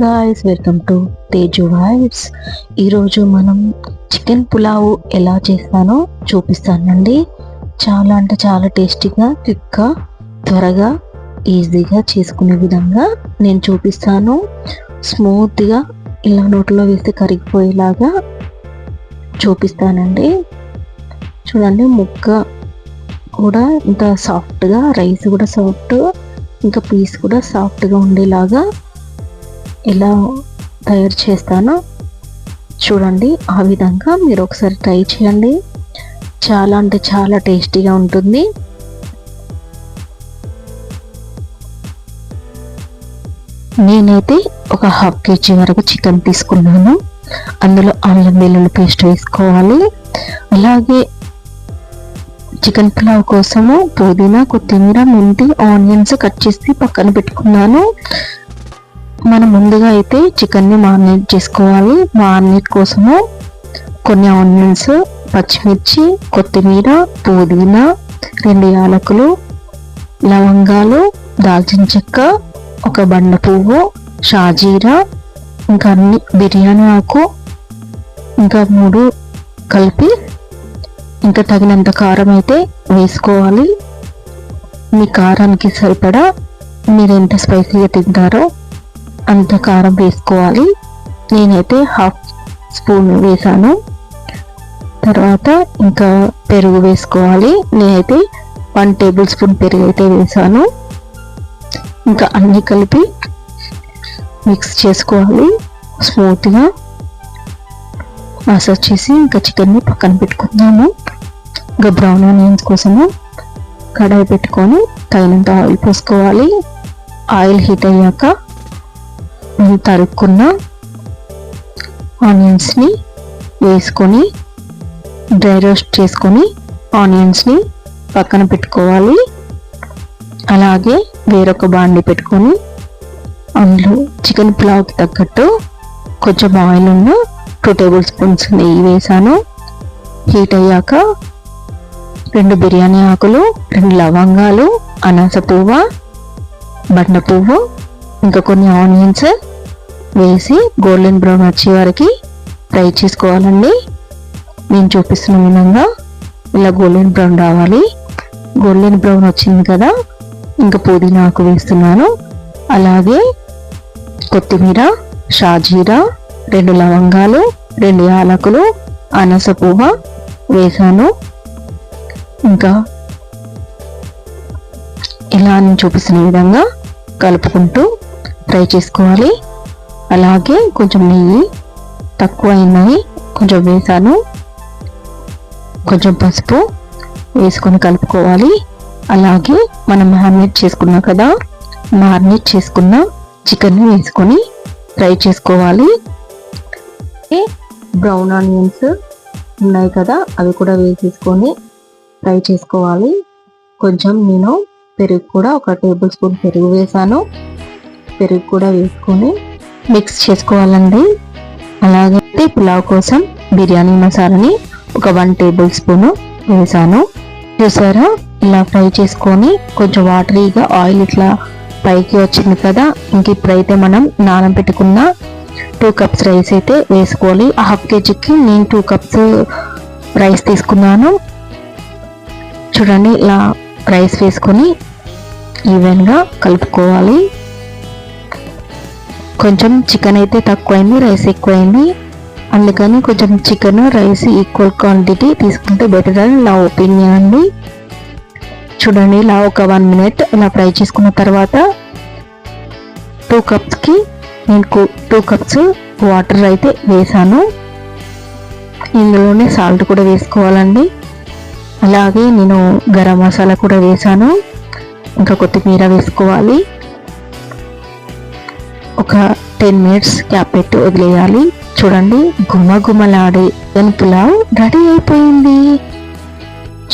Guys welcome to Teju vibes ఈరోజు మనం chicken pulao ఎలా చేస్తానో చూపిస్తానండి. చాలా అంటే చాలా టేస్టీగా క్విక్గా త్వరగా ఈజీగా చేసుకునే విధంగా నేను చూపిస్తాను. స్మూత్గా ఇలా నోట్లో వేస్తే కరిగిపోయేలాగా చూపిస్తానండి. చూడండి ముక్క కూడా ఇంత సాఫ్ట్గా రైస్ కూడా సాఫ్ట్ ఇంకా పీస్ కూడా సాఫ్ట్గా ఉండేలాగా ఎలా తయారు చేస్తానో చూడండి. ఆ విధంగా మీరు ఒకసారి ట్రై చేయండి. చాలా అంటే చాలా టేస్టీగా ఉంటుంది. నేనైతే ఒక హాఫ్ కేజీ వరకు చికెన్ తీసుకున్నాను. అందులో అల్లం వెల్లుల్లి పేస్ట్ వేసుకోవాలి. అలాగే చికెన్ పులావ్ కోసము పుదీనా కొత్తిమీర మెంతి ఆనియన్స్ కట్ చేసి పక్కన పెట్టుకున్నాను. మనం ముందుగా అయితే చికెన్ని మారినేట్ చేసుకోవాలి. మారినేట్ కోసము కొన్ని ఆనియన్స్ పచ్చిమిర్చి కొత్తిమీర పుదీనా రెండు యాలకులు లవంగాలు దాల్చిన చెక్క ఒక బండ పువ్వు షాజీరా ఇంకా అన్ని బిర్యానీ ఆకు ఇంకా మూడు కలిపి ఇంకా తగినంత కారం అయితే వేసుకోవాలి. మీ కారానికి సరిపడా మీరు ఎంత స్పైసీగా తింటారో అంత కారం వేసుకోవాలి. నేనైతే హాఫ్ స్పూన్ వేసాను. తర్వాత ఇంకా పెరుగు వేసుకోవాలి. నేనైతే వన్ టేబుల్ స్పూన్ పెరుగు అయితే వేసాను. ఇంకా అన్నీ కలిపి మిక్స్ చేసుకోవాలి. స్మూత్గా మసాజ్ చేసి ఇంకా చికెన్ని పక్కన పెట్టుకుందాము. ఇంకా బ్రౌన్ ఆనియన్స్ కోసము కడాయి పెట్టుకొని తగినంత ఆయిల్ పోసుకోవాలి. ఆయిల్ హీట్ అయ్యాక తరుక్కున్న ఆనియన్స్ని వేసుకొని డ్రై రోస్ట్ చేసుకొని ఆనియన్స్ని పక్కన పెట్టుకోవాలి. అలాగే వేరొక బాండి పెట్టుకొని అందులో చికెన్ పులావ్కి తగ్గట్టు కొంచెం ఆయిల్ ఉన్న టూ టేబుల్ స్పూన్స్ నెయ్యి వేసాను. హీట్ అయ్యాక రెండు బిర్యానీ ఆకులు రెండు లవంగాలు అనాస పువ్వు బండ పువ్వు ఇంకా కొన్ని ఆనియన్స్ వేసి గోల్డెన్ బ్రౌన్ వచ్చే వరకు ఫ్రై చేసుకోవాలండి. నేను చూపిస్తున్న విధంగా ఇలా గోల్డెన్ బ్రౌన్ రావాలి. గోల్డెన్ బ్రౌన్ వచ్చింది కదా ఇంకా పుదీనా ఆకు వేస్తున్నాను. అలాగే కొత్తిమీర షాజీరా రెండు లవంగాలు రెండు యాలకులు అనస పువ్వ వేసాను. ఇంకా ఇలా నేను చూపిస్తున్న విధంగా కలుపుకుంటూ ఫ్రై చేసుకోవాలి. అలాగే కొంచెం నెయ్యి తక్కువ అయినాయి కొంచెం వేసాను. కొంచెం పసుపు వేసుకొని కలుపుకోవాలి. అలాగే మనం మ్యారినేట్ చేసుకున్నాం కదా మ్యారినేట్ చేసుకున్న చికెన్ వేసుకొని ఫ్రై చేసుకోవాలి. బ్రౌన్ ఆనియన్స్ ఉన్నాయి కదా అవి కూడా వేసేసుకొని ఫ్రై చేసుకోవాలి. కొంచెం నేను పెరుగు కూడా ఒక టేబుల్ స్పూన్ పెరుగు వేసాను. పెరుగు కూడా వేసుకొని మిక్స్ చేసుకోవాలండి. అలాగే పులావ్ కోసం బిర్యానీ మసాలాని ఒక వన్ టేబుల్ స్పూను వేసాను. చూసారా? ఇలా ఫ్రై చేసుకొని కొంచెం వాటరీగా ఆయిల్ ఇట్లా పైకి వచ్చింది కదా? ఇంక ఇప్పుడైతే మనం నానబెట్టుకున్న టూ కప్స్ రైస్ అయితే వేసుకోవాలి. హాఫ్ కేజీకి నేను టూ కప్స్ రైస్ తీసుకున్నాను. చూడండి ఇలా రైస్ వేసుకొని ఈవెన్గా కలుపుకోవాలి. కొంచెం చికెన్ అయితే తక్కువైంది రైస్ ఎక్కువైంది. అందుకని కొంచెం చికెన్ రైస్ ఈక్వల్ క్వాంటిటీ తీసుకుంటే బెటర్ అని నా ఒపీనియన్ అండి. చూడండి ఇలా ఒక వన్ మినిట్ ఇలా ఫ్రై చేసుకున్న తర్వాత టూ కప్స్కి నేను టూ కప్స్ వాటర్ అయితే వేసాను. ఇందులోనే సాల్ట్ కూడా వేసుకోవాలండి. అలాగే నేను గరం మసాలా కూడా వేసాను. ఇంకా కొత్తిమీర వేసుకోవాలి. ఒక టెన్ మినిట్స్ క్యాప్ పెట్టి వదిలేయాలి. చూడండి గుమగుమలాడే గుమ్మలాడే చికెన్ పులావ్ రెడీ అయిపోయింది.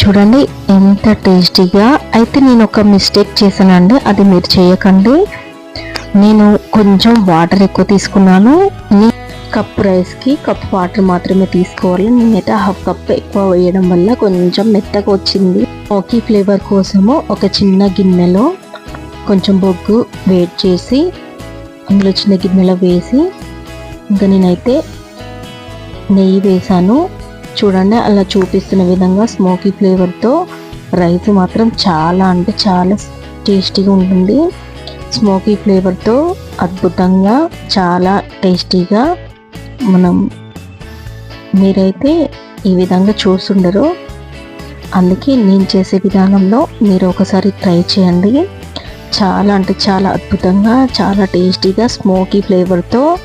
చూడండి ఎంత టేస్టీగా అయితే నేను ఒక మిస్టేక్ చేశానండి అది మీరు చేయకండి. నేను కొంచెం వాటర్ ఎక్కువ తీసుకున్నాను. కప్ రైస్కి కప్ వాటర్ మాత్రమే తీసుకోవాలి. నేనైతే హాఫ్ కప్ ఎక్కువ వేయడం వల్ల కొంచెం మెత్తగా వచ్చింది. ఓకీ ఫ్లేవర్ కోసము ఒక చిన్న గిన్నెలో కొంచెం బొగ్గు వేడి చేసి అందులో చిన్న గిన్నెలో వేసి ఇంకా నేనైతే నెయ్యి వేసాను. చూడండి అలా చూపిస్తున్న విధంగా స్మోకీ ఫ్లేవర్తో రైస్ మాత్రం చాలా అంటే చాలా టేస్టీగా ఉంటుంది. స్మోకీ ఫ్లేవర్తో అద్భుతంగా చాలా టేస్టీగా మనం మీరైతే ఈ విధంగా చూస్తుండరు. అందుకే నేను చేసే విధానంలో మీరు ఒకసారి ట్రై చేయండి. చాలా అంటే చాలా అద్భుతంగా చాలా టేస్టీగా స్మోకీ ఫ్లేవర్తో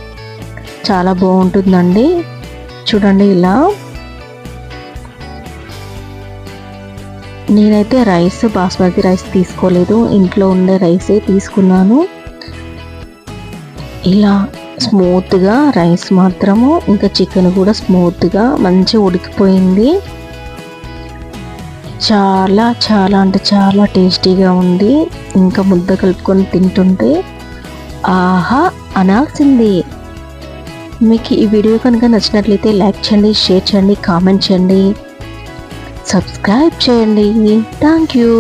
చాలా బాగుంటుందండి. చూడండి ఇలా. నేనైతే రైస్ బాస్మతి రైస్ తీసుకోలేదు. ఇంట్లో ఉండే రైసే తీసుకున్నాను. ఇలా స్మూత్గా రైస్ మాత్రము ఇంకా చికెన్ కూడా స్మూత్గా మంచిగా ఉడికిపోయింది. చాలా చాలా అంటే చాలా టేస్టీగా ఉంది. ఇంకా ముద్ద కలుపుకొని తింటుంటే ఆహా అనాల్సింది. మీకు ఈ వీడియో కనుక నచ్చినట్లయితే లైక్ చేయండి షేర్ చేయండి కామెంట్ చేయండి. సబ్స్క్రైబ్ చేయండి. Thank you.